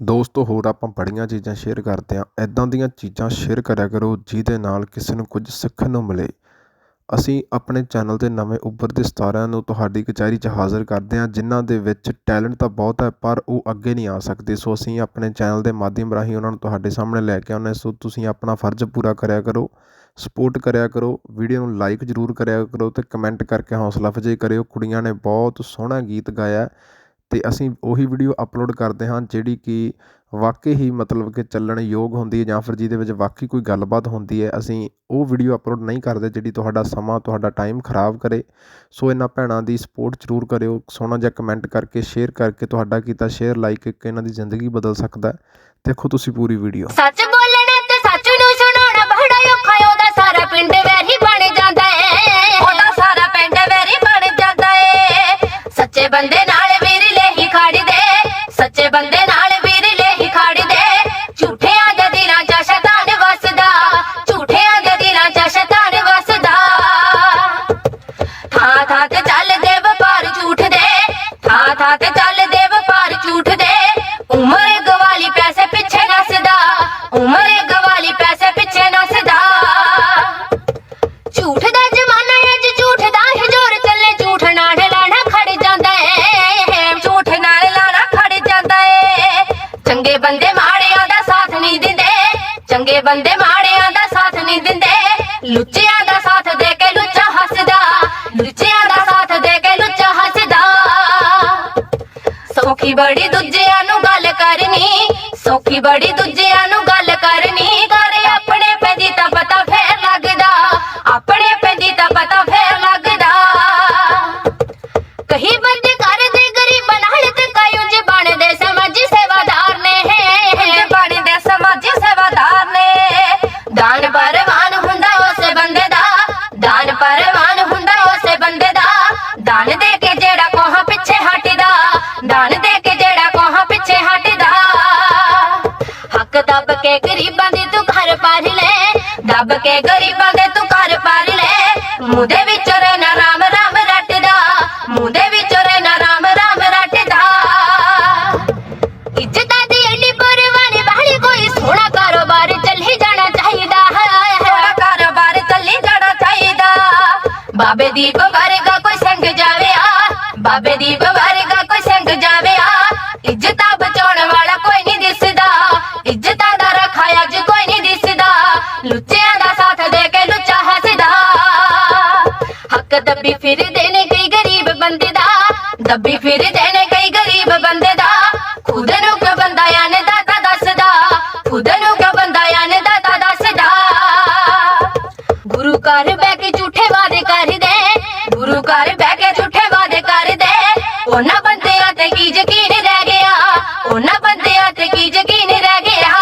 ਦੋਸਤੋ, ਹੋਰ ਆਪਾਂ ਬੜੀਆਂ ਚੀਜ਼ਾਂ ਸ਼ੇਅਰ ਕਰਦੇ ਹਾਂ। ਇੱਦਾਂ ਦੀਆਂ ਚੀਜ਼ਾਂ ਸ਼ੇਅਰ ਕਰਿਆ ਕਰੋ ਜਿਹਦੇ ਨਾਲ ਕਿਸੇ ਨੂੰ ਕੁਝ ਸਿੱਖਣ ਨੂੰ ਮਿਲੇ। ਅਸੀਂ ਆਪਣੇ ਚੈਨਲ 'ਤੇ ਨਵੇਂ ਉੱਭਰਦੇ ਸਿਤਾਰਿਆਂ ਨੂੰ ਤੁਹਾਡੀ ਕਚਹਿਰੀ 'ਚ ਹਾਜ਼ਰ ਕਰਦੇ ਹਾਂ, ਜਿਨ੍ਹਾਂ ਦੇ ਵਿੱਚ ਟੈਲੈਂਟ ਤਾਂ ਬਹੁਤ ਹੈ, ਪਰ ਉਹ ਅੱਗੇ ਨਹੀਂ ਆ ਸਕਦੇ। ਸੋ ਅਸੀਂ ਆਪਣੇ ਚੈਨਲ ਦੇ ਮਾਧਿਅਮ ਰਾਹੀਂ ਉਹਨਾਂ ਨੂੰ ਤੁਹਾਡੇ ਸਾਹਮਣੇ ਲੈ ਕੇ ਆਉਂਦੇ ਸੋ ਤੁਸੀਂ ਆਪਣਾ ਫਰਜ਼ ਪੂਰਾ ਕਰਿਆ ਕਰੋ ਸਪੋਰਟ ਕਰਿਆ ਕਰੋ ਵੀਡੀਓ ਨੂੰ ਲਾਈਕ ਜ਼ਰੂਰ ਕਰਿਆ ਕਰੋ ਤੇ ਕਮੈਂਟ ਕਰਕੇ ਹੌਸਲਾ ਅਫਜ਼ਾਈ ਕਰਿਓ। ਕੁੜੀਆਂ ਨੇ ਬਹੁਤ ਸੋਹਣਾ ਗੀਤ ਗਾਇਆ। ਹੈ ਅਸੀਂ ਉਹੀ ਵੀਡੀਓ ਅਪਲੋਡ ਕਰਦੇ ਹਾਂ ਜਿਹੜੀ ਕਿ ਵਾਕਈ ਹੀ ਮਤਲਬ ਕਿ ਚੱਲਣ ਯੋਗ ਹੁੰਦੀ ਹੈ ਜਾਂ ਫਿਰ ਜਿਹਦੇ ਵਿੱਚ ਵਾਕਈ ਕੋਈ ਗੱਲਬਾਤ ਹੁੰਦੀ ਹੈ। ਅਸੀਂ ਉਹ ਵੀਡੀਓ ਅਪਲੋਡ ਨਹੀਂ ਕਰਦੇ ਜਿਹੜੀ ਤੁਹਾਡਾ ਸਮਾਂ, ਤੁਹਾਡਾ ਟਾਈਮ ਖਰਾਬ ਕਰੇ। ਸੋ ਇਹਨਾਂ ਭੈਣਾਂ ਦੀ ਸਪੋਰਟ ਜ਼ਰੂਰ ਕਰਿਓ। ਸੋਹਣਾ ਜਿਹਾ ਕਮੈਂਟ ਕਰਕੇ ਸ਼ੇਅਰ ਕਰਕੇ ਤੁਹਾਡਾ ਕੀਤਾ ਸ਼ੇਅਰ ਲਾਈਕ ਇੱਕ ਇਹਨਾਂ ਦੀ ਜ਼ਿੰਦਗੀ ਬਦਲ ਸਕਦਾ ਦੇਖੋ ਤੁਸੀਂ ਪੂਰੀ ਵੀਡੀਓ ਸੱਚ ਬੋਲਣਾ ਤੇ ਸੱਚ ਨੂੰ ਸੁਣਾਉਣਾ, ਬੜਾ ਔਖਾ ਉਹਦਾ ਸਾਰਾ ਪਿੰਡ ਵੈਰੀ ਬਣ ਜਾਂਦਾ ਏ ਉਹਦਾ ਸਾਰਾ ਪਿੰਡ ਵੈਰੀ ਬਣ ਜਾਂਦਾ ਏ ਸੱਚੇ ਬੰਦੇ ਨਾਲ ਬੰਦੇ ਨਾਲ ਵੀਰ ਲੇਹੀ ਖੜਦੇ ਝੂਠੇ ਚੰਗੇ ਬੰਦੇ ਮਾੜਿਆਂ ਦਾ ਸਾਥ ਨਹੀਂ ਦਿੰਦੇ। ਲੁੱਚਿਆਂ ਦਾ ਸਾਥ ਦੇ ਕੇ ਲੁੱਚਾ ਹੱਸਦਾ। ਲੁੱਚਿਆਂ ਦਾ ਸਾਥ ਦੇ ਕੇ ਲੁੱਚਾ ਹੱਸਦਾ। ਸੌਖੀ ਬੜੀ ਦੂਜਿਆਂ ਨੂੰ ਗੱਲ ਕਰਨੀ। ਸੌਖੀ ਬੜੀ ਦੂਜਿਆਂ ਨੂੰ ਦੇ ਕੇ ਜਿਹੜਾ ਕੋਹਾਂ ਪਿੱਛੇ ਹਟਦਾ, ਦਾਨ ਦੇ ਕੇ ਜਿਹੜਾ ਕੋਹਾਂ ਪਿੱਛੇ ਹਟਦਾ। ਹੱਕ ਦੱਬ ਕੇ ਗਰੀਬਾਂ ਦੇ ਤੂੰ ਘਰ ਪਾਰ ਲੈ, ਦੱਬ ਕੇ ਗਰੀਬਾਂ ਦੇ ਤੂੰ ਘਰ ਪਾਰ ਲੈ। ਮੂੰਹ ਦੇ ਬਾਬੇ ਵਰਗਾ ਕੋਈ ਸੰਗ ਜਾਵੇ ਆ ਇੱਜ਼ਤਾਂ ਬਚਾਉਣ ਵਾਲਾ ਕੋਈ ਨਹੀਂ ਦਿਸਦਾ। ਇੱਜ਼ਤਾਂ ਦਾ ਰੱਖਾ ਅੱਜ ਕੋਈ ਨਹੀਂ ਦਿਸਦਾ। ਲੁੱਚਿਆਂ ਦਾ ਸਾਥ ਦੇ ਕੇ ਲੁੱਚਾ ਹੱਸਦਾ। ਹੱਕ ਦੱਬੀ ਫਿਰਦੇ ਨੇ ਕਈ ਗਰੀਬ ਬੰਦੇ ਦਾ। ਦੱਬੀ ਫਿਰਦੇ ਨੇ ਕਈ ਗਰੀਬ ਬੰਦੇ ਦਾ। ਖੁਦ ਨੂੰ ਕਿਉਂ ਬੰਦਾ ਨੇ ਦਾਤਾ ਦੱਸਦਾ। ਖੁਦ ਨੂੰ ਕਿਉਂ ਬੰਦਾ ਨੇ ਦਾਤਾ ਦੱਸਦਾ। ਗੁਰੂ ਘਰ ਬਹਿ ਕੇ ਝੂਠੇ ਵਾਦੇ ਕਰਦੇ। ਗੁਰੂ ਘਰ ਬਹਿ ਕੇ ਉਹਨਾਂ ਬੰਦਿਆਂ ਤੇ ਕੀ ਯਕੀਨ ਰਹਿ ਗਿਆ? ਉਹਨਾਂ ਬੰਦਿਆਂ ਤੇ ਕੀ ਯਕੀਨ ਰਹਿ ਗਿਆ?